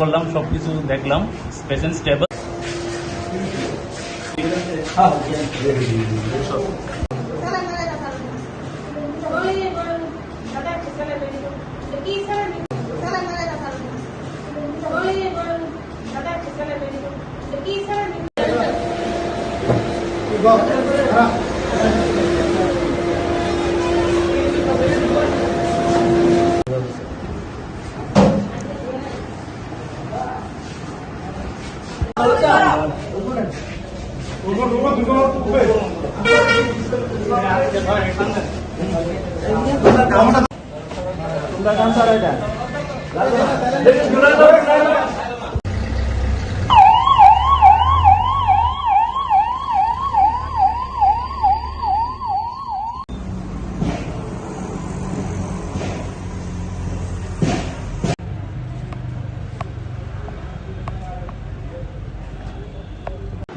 করলাম সবকিছু দেখলাম পেশেন্ট স্টেবল তোমরা গান স্যার এটা।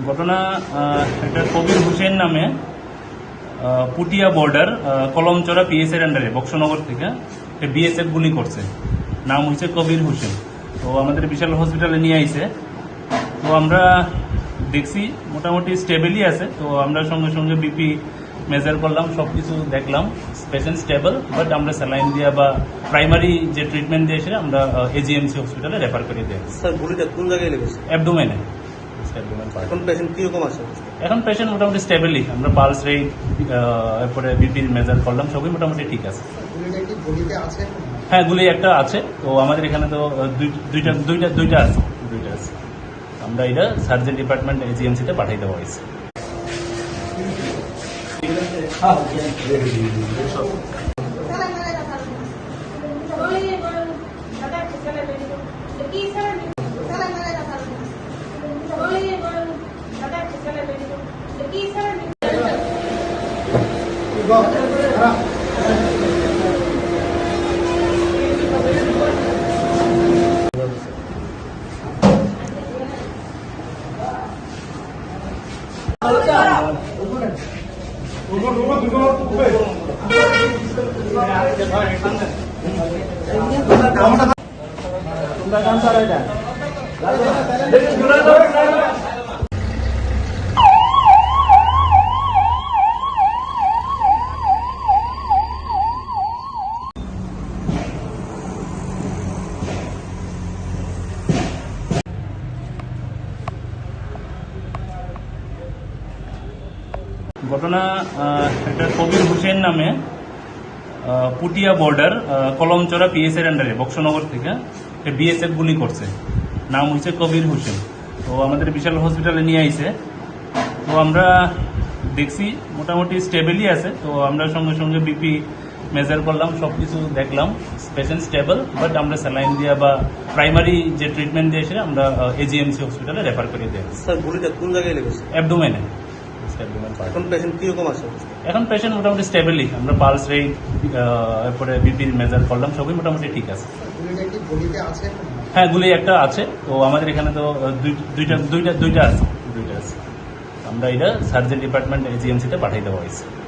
ঘটনা একটা কবির হোসেন নামে পুটিয়া বর্ডার কলমচড়া পিএস এর আন্ডারে বক্সনগর থেকে। বিএসএফ গুলি করছে। নাম হচ্ছে কবির হোসেন। তো আমাদের বিশাল হসপিটালে নিয়ে আইছে। তো আমরা দেখছি মোটামুটি স্টেবলই আছে। তো আমরা সঙ্গে সঙ্গে বিপি মেজার করলাম সবকিছু দেখলাম। পেশেন্ট স্টেবল বাট আমরা স্যালাইন দিয়া বা প্রাইমারি যে ট্রিটমেন্ট দিয়েছে আমরা এজিএমসি হসপিটালে রেফার করে দিয়েছি। স্যার গুলিটা কোন জায়গায় লেগেছে? অ্যাবডোমেনে এখন পেশেন্ট কীরকম আছে? এখন পেশেন্ট মোটামুটি স্টেবলি আমরা পালস রেট এরপরে বিপির মেজার করলাম সবই মোটামুটি ঠিক আছে। হ্যাঁ গুলি একটা আছে। তো আমাদের এখানে তো দুই- দুইটা দুইটা দুইটা আছে দুইটা আছে। আমরা এটা সার্জন ডিপার্টমেন্ট এজিএমসিতে পাঠিয়ে দেওয়া হয়েছে। তোমরা গান চালাই দেন ঘটনা একটা কবির হোসেন নামে পুটিয়া বর্ডার কলমচড়া পিএস এর আন্ডারে বক্সনগর থেকে। বিএসএফ গুলি করছে। নাম হচ্ছে কবির হোসেন। তো আমাদের বিশাল হসপিটালে নিয়ে আইছে। তো আমরা দেখছি মোটামুটি স্টেবেলই আছে। তো আমরা সঙ্গে সঙ্গে বিপি মেজার করলাম সবকিছু দেখলাম। পেশেন্ট স্টেবল বাট আমরা স্যালাইন দিয়া বা প্রাইমারি যে ট্রিটমেন্ট দিয়েছে আমরা এজিএমসি হসপিটালে রেফার করে দিয়েছি স্যার গুলিটা কোন জায়গায় লেগেছে? অ্যাবডোমেনে পার্ট এখন পেশেন্ট কীরকম আছে? এখন পেশেন্ট মোটামুটি স্টেবলই আমরা পালস রেট এরপরে বিপির মেজার করলাম সবই মোটামুটি ঠিক আছে। গুলিটা কি বডিতে আছে? হ্যাঁ গুলি একটা আছে। তো আমাদের এখানে তো দুই- দুইটা দুইটা দুইটা আছে দুইটা আছে। আমরা এটা সার্জন ডিপার্টমেন্ট এজিএমসিতে পাঠাই দেওয়া হয়েছে।